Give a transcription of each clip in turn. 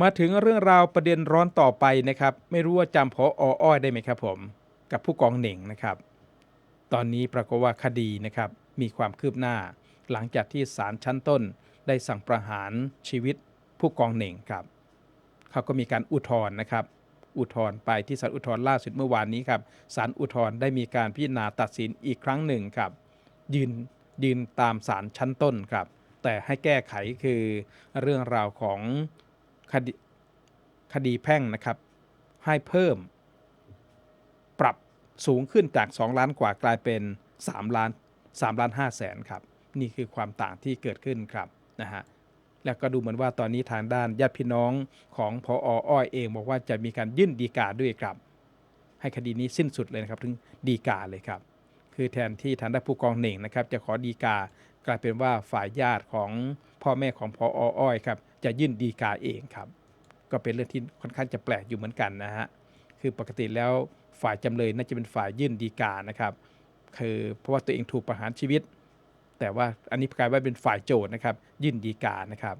มาถึงเรื่องราวประเด็นร้อนต่อไปนะครับ ไม่รู้ว่าจำพออ้อยได้ไหมครับผม กับผู้กองเหน่งนะครับ ตอนนี้ปรากฏว่าคดีนะครับมีความคืบหน้า หลังจากที่ศาลชั้นต้น ได้สั่งประหารชีวิตผู้กองเหน่งครับเขาก็มีการอุทธรณ์นะครับ อุทธรณ์ไปที่ศาลอุทธรณ์ล่าสุดเมื่อวานนี้ครับศาลอุทธรณ์ได้มีการพิจารณาตัดสินอีกครั้งหนึ่งครับ ยืนยืนตามศาลชั้นต้นครับ แต่ให้แก้ไขคือเรื่องราวของ คดีคดีแพ่งนะครับ ให้เพิ่ม ปรับสูงขึ้นจาก 2 ล้านกว่ากลายเป็น 3 ล้าน3ล้าน5แสนครับ นี่คือความต่างที่เกิดขึ้นครับนะฮะแล้วก็ดูเหมือนว่าตอนนี้ทางด้านญาติพี่น้องของพออ้อยเองบอกว่าจะมีการยื่นดีกาด้วยครับ ให้คดีนี้สิ้นสุดเลยนะครับ ถึงดีกาเลยครับ คือแทนที่ทางด้านผู้กองเหน่งนะครับ จะขอดีกา กลายเป็นว่าฝ่ายญาติของพ่อแม่ของพออ้อยครับจะยื่นดีกาเองครับ ก็เป็นเรื่องที่ค่อนข้างจะแปลกอยู่เหมือนกันนะฮะคือปกติแล้วฝ่ายจำเลยน่าจะเป็นฝ่ายยื่นดีกานะครับคือเพราะว่าตัวเองถูกประหารชีวิต แต่ว่าอันนี้กลายว่าเป็นฝ่ายโจทย์นะครับ ยื่นดีกานะครับ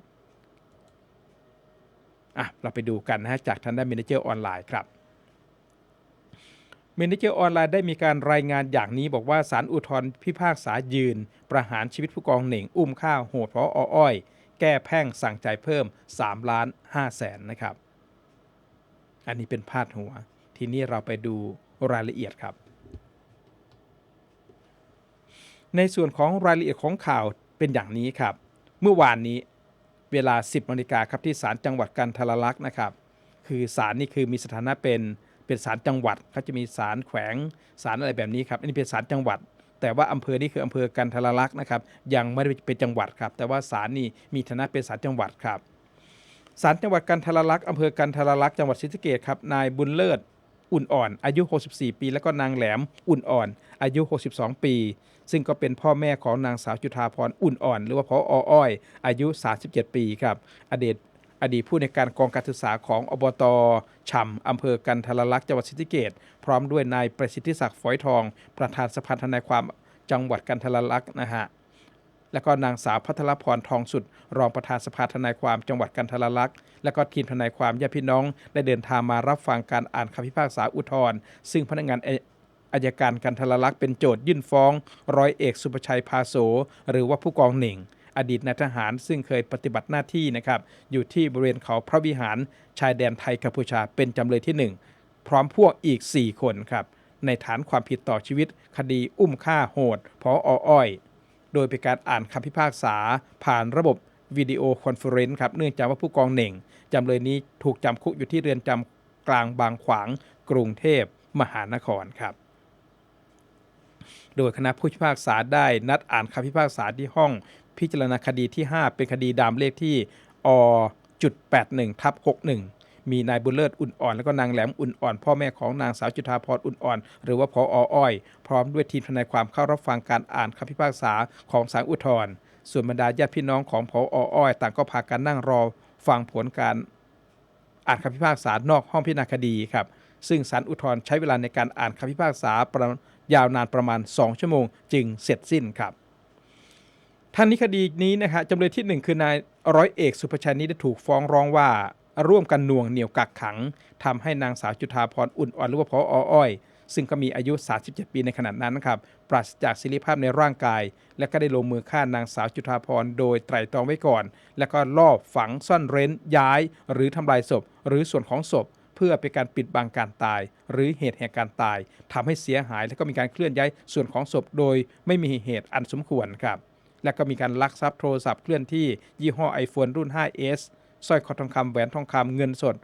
อะเราไปดูกันนะฮะจากทางด้านเมนเจอร์ออนไลน์ครับ เมนเจอร์ออนไลน์ได้มีการรายงานอย่างนี้บอกว่าศาลอุทธรพิพากษายืน ประหารชีวิตผู้กองเหน่ง อุ้มข้าวโหดเพราะอ้อย แก้แพ่งสั่งจ่ายเพิ่ม3ล้าน5แสนนะครับ อันนี้เป็นพาดหัว ทีนี้เราไปดูรายละเอียดครับ ในส่วนของรายละเอียดของข่าวเป็นอย่างนี้ครับ เมื่อวานนี้เวลา 10นาฬิกาครับที่ศาลจังหวัดกันทรลักษณ์นะครับ คือศาลนี่คือมีสถานะเป็น เป็นศาลจังหวัดเขาจะมีศาลแขวงศาลอะไรแบบนี้ครับอันนี้เป็นศาลจังหวัด แต่ว่าอำเภอนี่คืออำเภอกันทรลักษณ์นะครับยังไม่ได้เป็นจังหวัดครับ แต่ว่าศาลนี่มีฐานะเป็นศาลจังหวัดครับศาลจังหวัดกันทรลักษณ์อำเภอกันทรลักษณ์จังหวัดศรีสะเกษครับนายบุญเลิศอุ่นอ่อนอายุ 64 ปี แล้วก็นางแหลมอุ่นอ่อน อายุ 62 ปี ซึ่งก็เป็นพ่อแม่ของนางสาวจุฑาพรอุ่นอ่อน หรือว่าพออ้อย อายุ 37 ปีครับ อดีต อดีตผู้ในการกองการศึกษาของอบตฉ่ำอำเภอกันทรลักษณ์จังหวัดศรีสะเกษพร้อมด้วยนายประสิทธิศักดิ์ฝอยทอง ประธานสภาทนายความจังหวัดกันทรลักษณ์นะฮะแล้วก็นางสาวพัทรพรทองสุด รองประธานสภาทนายความจังหวัดกันทรลักษณ์และก็ทีมทนายความญาติพี่น้อง ได้เดินทางมารับฟังการอ่านคำพิพากษาอุทธรณ์ซึ่งพนักงานอายการกันทรลักษณ์เป็นโจทยื่นฟ้อง ร้อยเอกสุภชัยพาโสหรือว่าผู้กองหน่ง อดีตนายทหาร ซึ่งเคยปฏิบัติหน้าที่นะครับอยู่ที่บริเวณเขาพระวิหารชายแดนไทยกัมพูชาเป็นจำเลยที่ 1 พร้อมพวกอีก 4 คนครับในฐานความผิดต่อชีวิต คดีอุ้มฆ่าโหดพออ้อย โดยเป็นการอ่านคำพิพากษา ผ่านระบบวิดีโอคอนเฟอเรนซ์ครับเนื่องจากว่าผู้กองเหน่งจำเลยนี้ถูกจำคุกอยู่ที่เรือนจำกลางบางขวาง กรุงเทพมหานครครับ โดยคณะผู้พิพากษาได้นัดอ่านคำพิพากษาที่ห้อง พิจารณาคดีที่ 5 เป็นคดีดำเลขที่อจุด81ทับ61มีนายบุญเลิศอุ่นอ่อนและก็นางแหลมอุ่นอ่อน พ่อแม่ของนางสาวจุฑาพรอุ่นอ่อน หรือว่าพออ้อย พร้อมด้วยทีมทนายความเข้ารับฟังการอ่านคำพิพากษาของศาลอุทธรณ์ส่วนบรรดาญาติพี่น้องของพออ้อย ต่างก็พากันนั่งรอฟังผลการอ่านคำพิพากษานอกห้องพิจารณาคดีครับซึ่งศาลอุทธรณ์ใช้เวลาในการอ่านคำพิพากษายาวนานประมาณ 2 ชั่วโมง จึงเสร็จสิ้นครับ ท่านนี้คดีนี้นะฮะจำเลยที่ 1 คือนายร้อยเอกสุภชัยนี้ได้ถูกฟ้องร้องว่าร่วมกันน่วงเหนี่ยวกักขังทำให้นางสาวจุฑาพรอุ่นอ่อนหรือว่าพออ้อย ซึ่งก็มีอายุ 37 ปีในขณะนั้นนะครับปราศจากศิริภาพในร่างกาย และก็ได้ลงมือฆ่านางสาวจุฑาพรโดยไตร่ตรองไว้ก่อน แล้วก็ลอบฝังซ่อนเร้น ย้าย หรือทำลายศพ หรือส่วนของศพเพื่อเป็นการปิดบังการตาย หรือเหตุแห่งการตายทำให้เสียหาย และก็มีการเคลื่อนย้ายส่วนของศพโดยไม่มีเหตุอันสมควรครับ และก็มีการลักทรัพย์โทรศัพท์เคลื่อนที่ยี่ห้อ iPhone รุ่น 5s สร้อยคอทองคำแหวนทองคำเงินสด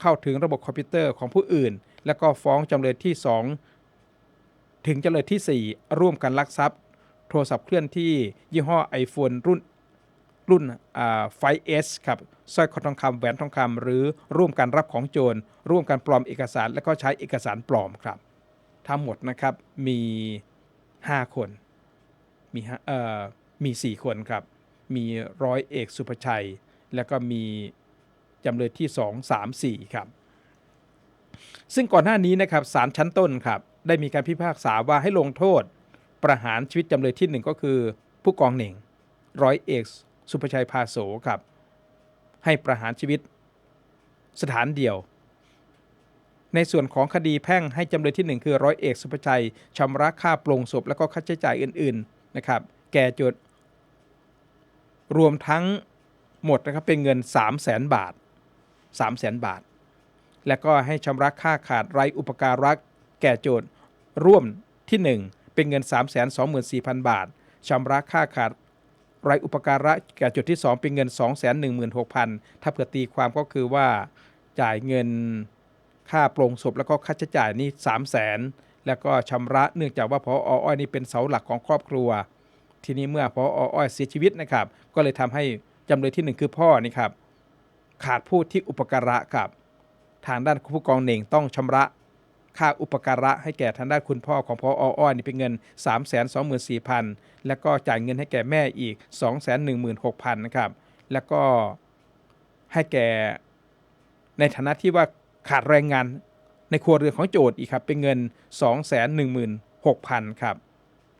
เข้าถึงระบบคอมพิวเตอร์ของผู้อื่น และก็ฟ้องจำเลยที่ 2 ถึงจำเลยที่ 4 ร่วมกันลักทรัพย์ โทรศัพท์เคลื่อนที่ยี่ห้อ iPhone รุ่นรุ่นไฟเอสครับสร้อยคอทองคำแหวนทองคำหรือร่วมกันรับของโจร ร่วมกันปลอมเอกสาร และก็ใช้เอกสารปลอมครับ ทั้งหมดนะครับมี 5 คนมีเอ่อ มี 4 คนครับ มีร้อยเอกสุภชัย แล้วก็มีจำเลยที่ 2 3 4 ครับ ซึ่งก่อนหน้านี้นะครับศาลชั้นต้นครับ ได้มีการพิพากษาว่าให้ลงโทษ ประหารชีวิตจำเลยที่ 1 ก็คือ ผู้กองเหน่งร้อยเอกสุภชัยพาโสครับ ให้ประหารชีวิตสถานเดียว ในส่วนของคดีแพ่งให้จำเลยที่ 1 คือร้อยเอกสุภชัยชำระค่าปลงศพและก็ค่าใช้จ่ายอื่น ๆ นะครับ แก่โจท รวมทั้งหมดนะครับเป็นเงิน 3 0 0แสนบาท 3 0 0แสนบาท และก็ให้ชำระค่าขาดไรอุปการะแก่โจทย์ร่วมที่ 1 เป็นเงิน 3 2 4 0 0 0 บาทชำระค่าขาดไรอุปการะแก่โจทย์ที่ 2 เป็นเงิน 2 1 6 0 0 0 ถ้าเผื่อตีความก็คือว่าจ่ายเงินค่าโปรงศพแล้วก็ค่าใช้จ่ายนี่3 0 0 0 0 0แล้วก็ชำระเนื่องจากว่าพออ้อยนี่เป็นเสาหลักของครอบครัว ทีนี้เมื่อพออ้อยเสียชีวิตนะครับ ก็เลยทำให้จำเลยที่ 1 คือพ่อนี่ครับขาดผู้ที่อุปการะกับ ทางด้านผู้กองเหน่งต้องชำระค่าอุปการะให้แก่ทางด้านคุณพ่อของพออ้อยนี่เป็นเงิน 3 2 4 0 0 0 แล้วก็จ่ายเงินให้แก่แม่อีก 2 1 6 0 0 0นะครับแล้วก็ให้แก่ในฐานะที่ว่าขาดแรงงานในครัวเรือนของโจทย์อีกครับเป็นเงิน 2 1 6 0 0 0ครับ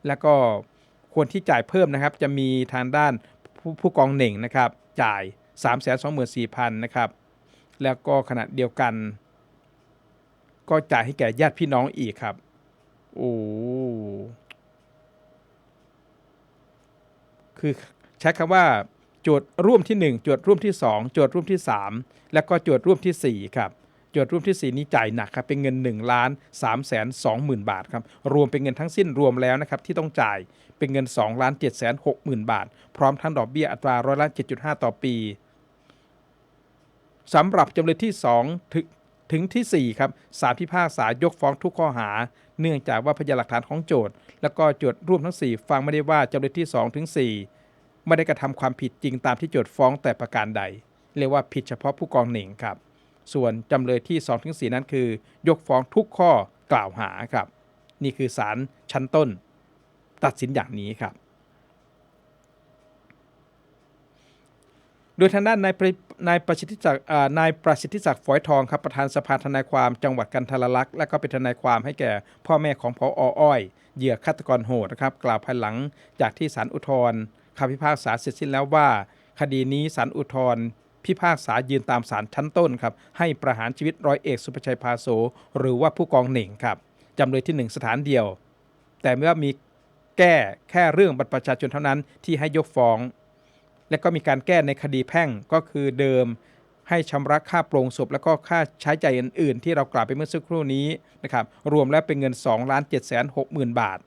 แล้วก็ คนที่จ่ายเพิ่มนะครับ จะมีทางด้านผู้ผู้กองเหน่งนะครับ จ่าย 3 2 4 0 0 0นะครับ แล้วก็ขณะเดียวกัน ก็จ่ายให้แก่ญาติพี่น้องอีกครับ โอ้ คือใช้คำว่าโจทย์ร่วมที่ 1 โจทย์ร่วมที่ 2 โจทย์ร่วมที่ 3 แล้วก็โจทย์ร่วมที่ 4 ครับ โจทย์ร่วมที่ 4 นี้จ่ายหนักครับเป็นเงิน1ล้าน3แสน2หมื่นบาทครับรวมเป็นเงินทั้งสิ้นรวมแล้วนะครับที่ต้องจ่ายเป็นเงิน2ล้าน7แสน6หมื่นบาท พร้อมทั้งดอกเบี้ยอัตราร้อยละ7.5 ต่อปีสำหรับจำเลยที่2ถึงถึงที่ 4 ครับศาลพิพากษายกฟ้องทุกข้อหา เนื่องจากว่าพยานหลักฐานของโจทย์ แล้วก็โจทย์ร่วมทั้ง 4 ฟังไม่ได้ว่าจำเลยที่2ถึง4ไม่ได้กระทำความผิดจริงตามที่โจทย์ฟ้องแต่ประการใด เรียกว่าผิดเฉพาะผู้กองหน่งครับ ส่วนจำเลยที่2ถึง4นั้นคือ ยกฟ้องทุกข้อกล่าวหาครับ นี่คือศาลชั้นต้น ตัดสินอย่างนี้ครับ โดยทางด้านนายประนายประสิทธิศักดิ์นายประสิทธิศักดิ์ฝอยทองครับประธานสภาทนายความจังหวัดกันทรลักษณ์และก็เป็นทนายความให้แก่พ่อแม่ของพออ้อย เหยื่อฆาตกรโหดนะครับ กล่าวภายหลังจากที่ศาลอุทธรณ์คำพิพากษาเสร็จสิ้นแล้วว่า คดีนี้ศาลอุทธรณ์ พิพากษายืนตามศาลชั้นต้นครับให้ประหารชีวิตร้อยเอกสุภชัยพาโสหรือว่าผู้กองเหน่งครับจำเลยที่หนึ่งสถานเดียว แต่เมื่อมีแก้แค่เรื่องบัตรประชาชนเท่านั้นที่ให้ยกฟ้อง และก็มีการแก้ในคดีแพ่งก็คือเดิมให้ชำระค่าโปรงศพ แล้วก็ค่าใช้จ่ายอื่น ๆ ที่เรากล่าวไปเมื่อสักครู่นี้นะครับรวมแล้วเป็นเงิน2ล้าน7 6 0 0 0 0 บาท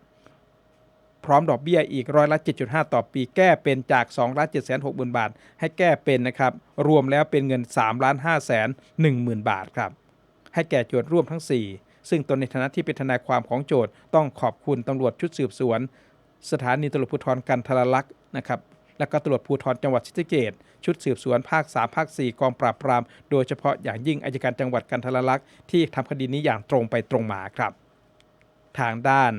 พร้อมดอกเบี้ยอีกร้อยละ 7.5 ต่อปีแก้เป็นจาก2ล้าน7 6 0 0 0 0 บาท ให้แก้เป็นนะครับ รวมแล้วเป็นเงิน3ล้าน5แสน1หมื่นบาทครับ ให้แก่โจทย์ร่วมทั้ง 4 ซึ่งตนในฐานะที่เป็นทนายความของโจทย์ต้องขอบคุณตำรวจชุดสืบสวน สถานีตำรวจภูธรกันทรลักษณ์นะครับและก็ตำรวจภูธรจังหวัดศรีสะเกษชุดสืบสวนภาค 3 ภาค 4 กองปราบปราม โดยเฉพาะอย่างยิ่งอายการจังหวัดกันทรลักษณ์ที่ทำคดีนี้อย่างตรงไปตรงมาครับ ทางด้าน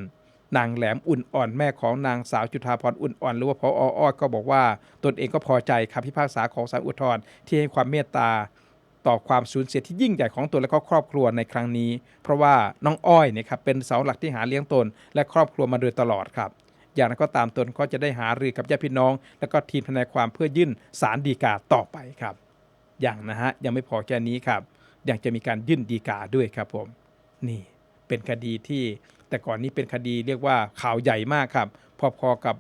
นางแหลมอุ่นอ่อนแม่ของนางสาวจุฑาพรอุ่นอ่อนหรือว่าพออ้อยก็บอกว่า ตนเองก็พอใจคำพิพากษาของศาลอุทธรณ์ที่ให้ความเมตตาต่อความสูญเสียที่ยิ่งใหญ่ของตนและก็ครอบครัวในครั้งนี้ เพราะว่าน้องอ้อยเนี่ยครับเป็นเสาหลักที่หาเลี้ยงตน และครอบครัวมาโดยตลอดครับ อย่างนั้นก็ตามตนก็จะได้หารือกับญาติพี่น้อง และก็ทีมทนายความเพื่อยื่นสารดีกาต่อไปครับ อย่างนะฮะยังไม่พอแค่นี้ครับยังจะมีการยื่นดีกาด้วยครับผมนี่เป็นคดีที่ แต่ก่อนนี้เป็นคดีเรียกว่าข่าวใหญ่มากครับ พอๆกับ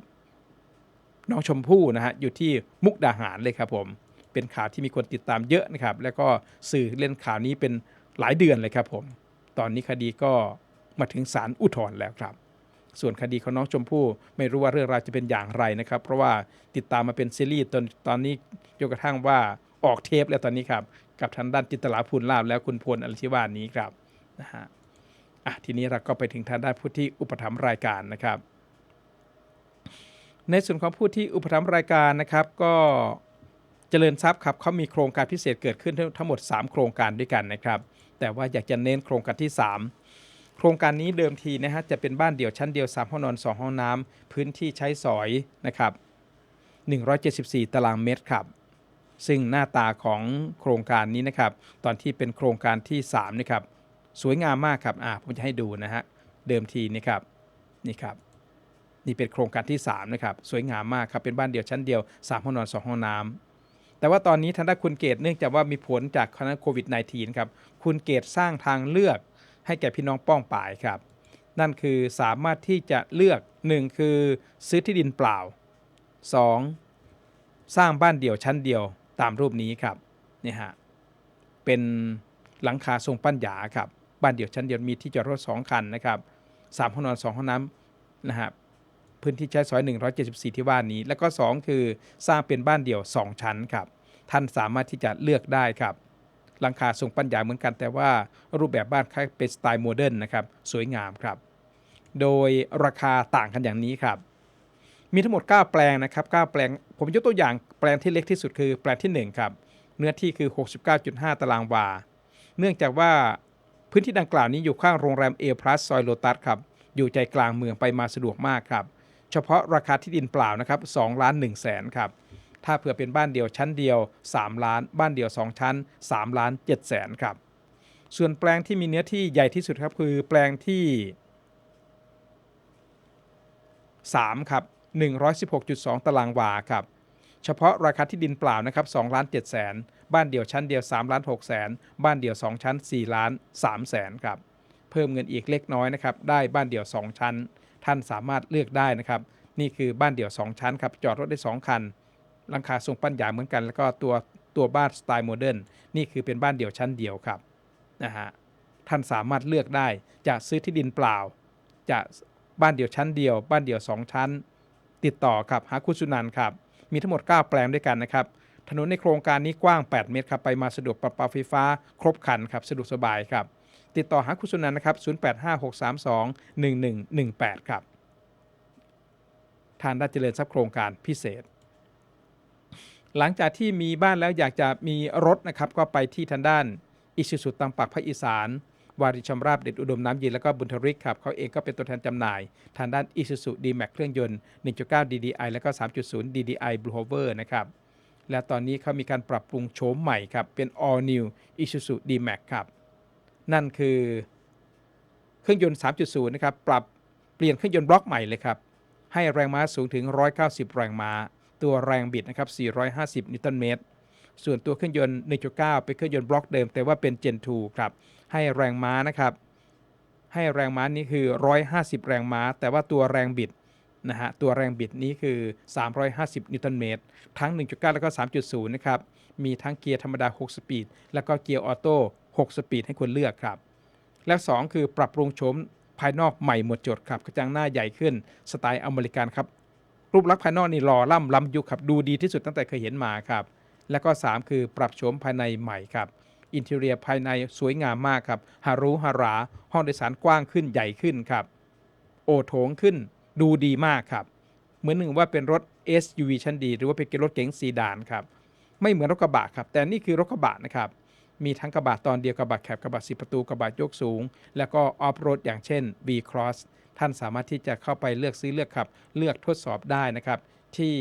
น้องชมพู่นะฮะอยู่ที่มุกดาหารเลยครับผม เป็นข่าวที่มีคนติดตามเยอะนะครับ แล้วก็สื่อเล่นข่าวนี้เป็นหลายเดือนเลยครับผม ตอนนี้คดีก็มาถึงศาลอุทธรณ์แล้วครับ ส่วนคดีของน้องชมพู่ไม่รู้ว่าเรื่องราวจะเป็นอย่างไรนะครับ เพราะว่าติดตามมาเป็นซีรีส์ตอนตอนนี้จนกระทั่งว่าออกเทปแล้วตอนนี้ครับ กับทางด้านจิตลาภูลลาบแล้วคุณพลอลิชิวานนี้ครับนะฮะ อะทีนี้เราก็ไปถึงทางด้านผู้ที่อุปถัมภ์รายการนะครับ ในส่วนของผู้ที่อุปถัมภ์รายการนะครับก็เจริญทรัพย์ครับเขามีโครงการพิเศษเกิดขึ้นทั้งหมด 3 โครงการด้วยกันนะครับ แต่ว่าอยากจะเน้นโครงการที่ 3 โครงการนี้เดิมทีนะฮะจะเป็นบ้านเดี่ยวชั้นเดียว 3 ห้องนอน 2 ห้องน้ำพื้นที่ใช้สอยนะครับ174 ตารางเมตรครับซึ่งหน้าตาของโครงการนี้นะครับ ตอนที่เป็นโครงการที่3นะครับ สวยงามมากครับอ่าผมจะให้ดูนะฮะเดิมทีนี่ครับนี่ครับนี่เป็นโครงการที่3นะครับสวยงามมากครับเป็นบ้านเดียวชั้นเดียว3ห้องนอน2ห้องน้ำแต่ว่าตอนนี้ทางด้านคุณเกตเนื่องจากว่ามีผลจากคณะโควิด -19 ครับคุณเกตสร้างทางเลือกให้แก่พี่น้องป้องป่ายครับ นั่นคือสามารถที่จะเลือก 1 คือซื้อที่ดินเปล่า 2. สร้างบ้านเดี่ยวชั้นเดียวตามรูปนี้ครับนี่ฮะเป็นหลังคาทรงปั้นหยาครับ บ้านเดี่ยวชั้นเดียวมีที่จอดรถ 2 คันนะครับสามห้องนอน 2 ห้องน้ำนะฮะพื้นที่ใช้สอย 174 ที่ว่านี้ แล้วก็ 2 คือสร้างเป็นบ้านเดี่ยว 2 ชั้นครับท่านสามารถที่จะเลือกได้ครับหลังคาทรงปัญญาเหมือนกันแต่ว่ารูปแบบบ้านคล้ายเป็นสไตล์โมเดิร์นนะครับสวยงามครับ โดยราคาต่างกันอย่างนี้ครับ มีทั้งหมด 9 แปลงนะครับ 9 แปลง ผมยกตัวอย่างแปลงที่เล็กที่สุดคือแปลงที่ 1 ครับ เนื้อที่คือ 69.5 ตารางวา เนื่องจากว่า พื้นที่ดังกล่าวนี้อยู่ข้างโรงแรมเอพลัสซอยโลตัสครับ อยู่ใจกลางเมืองไปมาสะดวกมากครับ เฉพาะราคาที่ดินเปล่านะครับ2ล้าน1แสนครับ ถ้าเผื่อเป็นบ้านเดียวชั้นเดียว 3 ล้าน บ้านเดียว 2 ชั้น 3 ล้าน7แสนครับ ส่วนแปลงที่มีเนื้อที่ใหญ่ที่สุดครับคือแปลงที่ 3 ครับ 116.2 ตารางวาครับ เฉพาะราคาที่ดินเปล่านะครับ2ล้าน7แสน บ้านเดี่ยวชั้นเดียว3ล้าน6แสนบ้านเดี่ยว 2 ชั้น4ล้าน3แสนครับเพิ่มเงินอีกเล็กน้อยนะครับได้บ้านเดี่ยว 2 ชั้น ท่านสามารถเลือกได้นะครับนี่คือบ้านเดี่ยว 2 ชั้นครับจอดรถได้ 2 คันหลังคาทรงปั้นหยาเหมือนกัน แล้วก็ตัวตัวบ้านสไตล์โมเดิร์นนี่คือเป็นบ้านเดี่ยวชั้นเดียวครับนะฮะท่านสามารถเลือกได้จะซื้อที่ดินเปล่า จะบ้านเดี่ยวชั้นเดียว บ้านเดี่ยว 2 ชั้น ติดต่อครับหาคุณสุนันครับมีทั้งหมด 9 แปลงด้วยกันนะครับ ถนนในโครงการนี้กว้าง 8 เมตรครับไปมาสะดวกประปาไฟฟ้า ครบคันครับสะดวกสบายครับ ติดต่อหาคุณสุนันนะครับ 0856321118 ครับ ทานได้เจริญทรัพย์โครงการพิเศษ หลังจากที่มีบ้านแล้วอยากจะมีรถนะครับ ก็ไปที่ทางด้านอิชิสุตังปักภาคอีสานวาริชำราบเด็ดอุดมน้ำเย็นแล้วก็บุญทริกครับเขาเองก็เป็นตัวแทนจำหน่าย ทางด้าน Isuzu D-Max เครื่องยนต์ 1.9 DDI แล้วก็ 3.0 DDI Blue Hover นะครับ และตอนนี้เขามีการปรับปรุงโฉมใหม่ครับเป็น All New Isuzu D-Max ครับนั่นคือเครื่องยนต์ 3.0 นะครับ ปรับเปลี่ยนเครื่องยนต์บล็อกใหม่เลยครับ ให้แรงม้าสูงถึง 190 แรงม้า ตัวแรงบิดนะครับ 450 นิวตันเมตร ส่วนตัวเครื่องยนต์ 1.9 เป็นเครื่องยนต์บล็อกเดิม แต่ว่าเป็น Gen 2 ครับ ให้แรงม้านะครับ ให้แรงม้านี้คือ 150 แรงม้า แต่ว่าตัวแรงบิด นะฮะตัวแรงบิดนี้คือ 350 นิวตันเมตร ทั้ง 1.9 แล้วก็ 3.0 นะครับ มีทั้งเกียร์ธรรมดา 6 สปีด แล้วก็เกียร์ออโต้ 6 สปีดให้คุณเลือกครับ และ 2 คือปรับปรุงโฉมภายนอกใหม่หมดจดครับ กระจังหน้าใหญ่ขึ้น สไตล์อเมริกันครับ รูปลักษณ์ภายนอกนี่หล่อล่ำล้ำยุคครับ ดูดีที่สุดตั้งแต่เคยเห็นมาครับ แล้วก็ 3 คือปรับโฉมภายในใหม่ครับ อินเทเรียภายในสวยงามมากครับ ฮารุฮารา ห้องโดยสารกว้างขึ้นใหญ่ขึ้นครับ โอโถงขึ้น ดูดีมากครับ เหมือนหนึ่งว่าเป็นรถ SUV ชั้นดี หรือว่าเป็นรถเก๋งซีดานครับ ไม่เหมือนรถกระบะครับ แต่นี่คือรถกระบะนะครับ มีทั้งกระบะตอนเดียวกระบะแคบกระบะสิประตูกระบะยกสูง แล้วก็ออฟโรดอย่างเช่น V Cross ท่านสามารถที่จะเข้าไปเลือกซื้อเลือกขับ เลือกทดสอบได้นะครับ ที่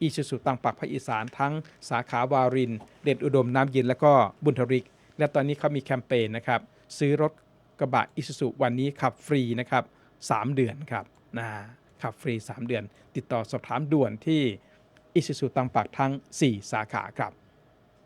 อีซูซูตังปักภาคอีสานทั้งสาขาวาริน เด็ดอุดมน้ำเย็นแล้วก็บุญทริก และตอนนี้เขามีแคมเปญนะครับ ซื้อรถกระบะอีซูซูวันนี้ขับฟรีนะครับ 3 เดือนครับ นะขับฟรี 3 เดือน ติดต่อสอบถามด่วนที่อิซุซูตังปักทั้ง 4 สาขาครับ